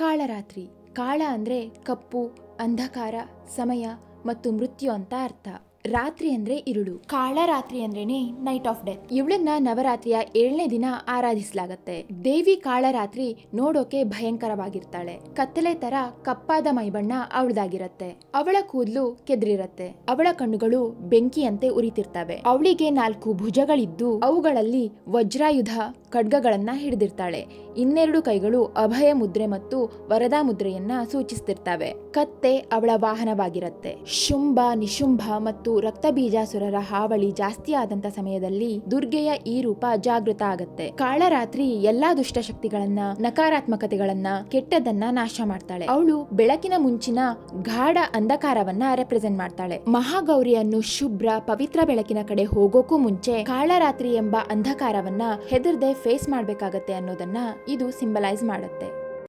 ಕಾಳರಾತ್ರಿ. ಕಾಳ ಅಂದ್ರೆ ಕಪ್ಪು ಅಂಧಕಾರ ಸಮಯ ಮತ್ತು ಮೃತ್ಯು ಅಂತ ಅರ್ಥ. ರಾತ್ರಿ ಅಂದ್ರೆ ಇರುಳು. ಕಾಳರಾತ್ರಿ ಅಂದ್ರೇನೆ ನೈಟ್ ಆಫ್ ಡೆತ್ ಇವಳನ್ನ ನವರಾತ್ರಿಯ ಏಳನೇ ದಿನ ಆರಾಧಿಸಲಾಗತ್ತೆ. ದೇವಿ ಕಾಳರಾತ್ರಿ ನೋಡೋಕೆ ಭಯಂಕರವಾಗಿರ್ತಾಳೆ. ಕತ್ತಲೆ ತರ ಕಪ್ಪಾದ ಮೈಬಣ್ಣ ಅವಳದಾಗಿರತ್ತೆ. ಅವಳ ಕೂದಲು ಕೆದ್ರಿರತ್ತೆ. ಅವಳ ಕಣ್ಣುಗಳು ಬೆಂಕಿಯಂತೆ ಉರಿತಿರ್ತವೆ. ಅವಳಿಗೆ ನಾಲ್ಕು ಭುಜಗಳಿದ್ದು ಅವುಗಳಲ್ಲಿ ವಜ್ರಾಯುಧ ಖಡ್ಗಗಳನ್ನ ಹಿಡಿದಿರ್ತಾಳೆ. ಇನ್ನೆರಡು ಕೈಗಳು ಅಭಯ ಮುದ್ರೆ ಮತ್ತು ವರದಾ ಮುದ್ರೆಯನ್ನ ಸೂಚಿಸ್ತಿರ್ತವೆ. ಕತ್ತೆ ಅವಳ ವಾಹನವಾಗಿರತ್ತೆ. ಶುಂಭ, ನಿಶುಂಭ ಮತ್ತು ರಕ್ತಬೀಜಾಸುರರ ಹಾವಳಿ ಜಾಸ್ತಿ ಆದಂತ ಸಮಯದಲ್ಲಿ ದುರ್ಗೆಯ ಈ ರೂಪ ಜಾಗೃತ ಆಗತ್ತೆ. ಕಾಳರಾತ್ರಿ ಎಲ್ಲಾ ದುಷ್ಟಶಕ್ತಿಗಳನ್ನ, ನಕಾರಾತ್ಮಕತೆಗಳನ್ನ, ಕೆಟ್ಟದನ್ನ ನಾಶ ಮಾಡ್ತಾಳೆ. ಅವಳು ಬೆಳಕಿನ ಮುಂಚಿನ ಗಾಢ ಅಂಧಕಾರವನ್ನ ರೆಪ್ರೆಸೆಂಟ್ ಮಾಡ್ತಾಳೆ. ಮಹಾಗೌರಿಯನ್ನು ಶುಭ್ರ, ಪವಿತ್ರ ಬೆಳಕಿನ ಕಡೆ ಹೋಗೋಕ್ಕೂ ಮುಂಚೆ ಕಾಳರಾತ್ರಿ ಎಂಬ ಅಂಧಕಾರವನ್ನ ಹೆದರ್ದೆ ಫೇಸ್ ಮಾಡ್ಬೇಕಾಗತ್ತೆ ಅನ್ನೋದನ್ನ ಇದು ಸಿಂಬಲೈಸ್ ಮಾಡುತ್ತೆ.